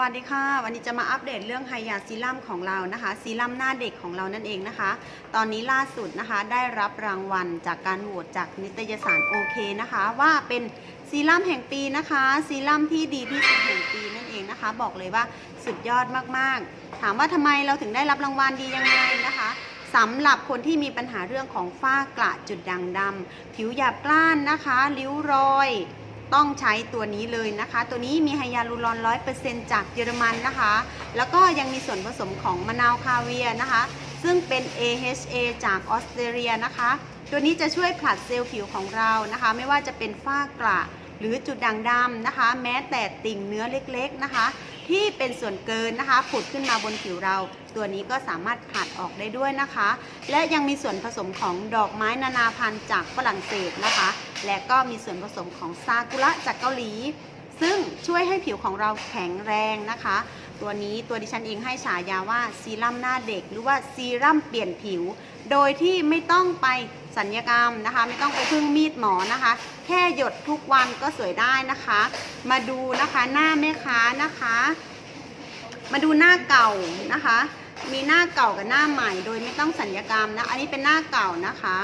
วัสดีค่ะ วันนี้จะมาอัปเดตเรื่องไฮยาซีรัมของเรานะคะซีรัมหน้าเด็กของเรานั่นเองนะคะ ตอนนี้ล่าสุดนะคะได้รับรางวัลจากการโหวตจากนิตยสารโอเคนะคะ ว่าเป็นซีรัมแห่งปีนะคะซีรัมที่ดีที่สุดแห่งปีนั่นเองนะคะ บอกเลยว่าสุดยอดมากๆ ถามว่าทำไมเราถึงได้รับรางวัลดียังไงนะคะสำหรับคนที่มีปัญหาเรื่องของฝ้ากระจุดด่างดำผิวหยาบกร้านนะคะริ้วรอย ต้องใช้ตัวนี้เลยนะคะ ตัวนี้มีไฮยาลูรอน100%จากเยอรมันนะคะ แล้วก็ยังมีส่วนผสมของมะนาวคาเวียนะคะ ซึ่งเป็น AHA จากออสเตรเลียนะคะ ตัวนี้จะช่วยผลัดเซลล์ผิวของเรานะคะ ไม่ว่าจะเป็นฝ้ากระหรือจุดด่างดำนะคะ แม้แต่ติ่งเนื้อเล็กๆนะคะ ที่เป็นส่วนเกินนะคะผุดขึ้นมาบนผิวเรา ตัวนี้ก็สามารถผลัดออกได้ด้วยนะคะ และยังมีส่วนผสมของดอกไม้นานาพันธุ์จากฝรั่งเศสนะคะ และก็มีส่วนผสมของซากุระจากเกาหลี ซึ่งช่วยให้ผิวของเราแข็งแรงนะคะ ตัวนี้ตัวดิฉันเองให้ฉายาว่าซีรั่มหน้าเด็ก หรือว่าซีรั่มเปลี่ยนผิว โดยที่ไม่ต้องไปสัญญกรรมนะคะ ไม่ต้องไปพึ่งมีดหมอนะคะ แค่หยดทุกวันก็สวยได้นะคะ มาดูนะคะหน้าแม่ค้านะคะ มาดูหน้าเก่านะคะ มีหน้าเก่ากับหน้าใหม่ โดยไม่ต้องสัญญกรรมนะอันนี้เป็นหน้าเก่านะคะ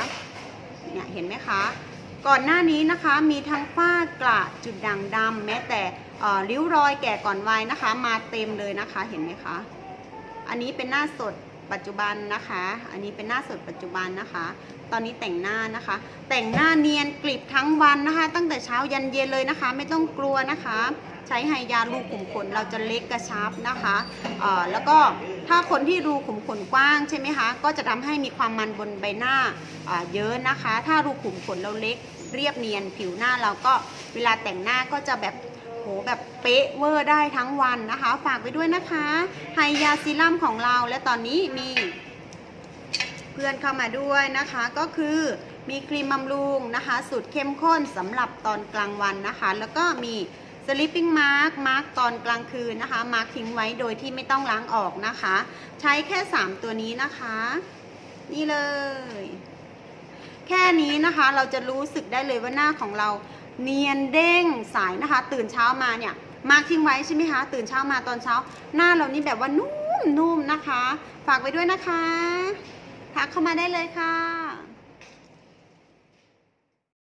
เนี่ยเห็นไหมคะก่อนหน้านี้นะคะมีทั้งฝ้ากระจุดด่างดำแม้แต่ริ้วรอยแก่ก่อนวัยนะคะ มาเต็มเลยนะคะเห็นไหมคะ อันนี้เป็นหน้าสด ปัจจุบันนะคะ อันนี้เป็นหน้าสดปัจจุบันนะคะ ตอนนี้แต่งหน้านะคะ แต่งหน้าเนียนกริบทั้งวันนะคะ ตั้งแต่เช้ายันเย็นเลยนะคะ ไม่ต้องกลัวนะคะ ใช้ไฮยารูขุมขนเราจะเล็กกระชับนะคะเอ่อแล้วก็ถ้าคนที่รูขุมขนกว้างใช่ไหมคะ ก็จะทำให้มีความมันบนใบหน้าเยอะนะคะ ถ้ารูขุมขนเราเล็กเรียบเนียนผิวหน้าเราก็เวลาแต่งหน้าก็จะแบบ โหแบบเป๊ะเวอร์ได้ทั้งวันนะคะ ฝากไปด้วยนะคะไฮยาซีรั่มของเราและตอนนี้มีเพื่อนเข้ามาด้วยนะคะก็คือมีครีมบำรุงนะคะ สูตรเข้มข้นสำหรับตอนกลางวันนะคะ แล้วก็มี sleeping mask มาร์กตอนกลางคืนนะคะ มาร์กทิ้งไว้โดยที่ไม่ต้องล้างออกนะคะ ใช้แค่ 3 ตัวนี้นะคะ นี่เลย แค่นี้นะคะเราจะรู้สึกได้เลยว่าหน้าของเรา เนียนเด้งใสนะคะ ตื่นเช้ามาเนี่ยมาทิ้งไว้ใช่ไหมคะ ตื่นเช้ามาตอนเช้า หน้าเรานี่แบบว่านุ่มๆนะคะ ฝากไว้ด้วยนะคะ ทักเข้ามาได้เลยค่ะ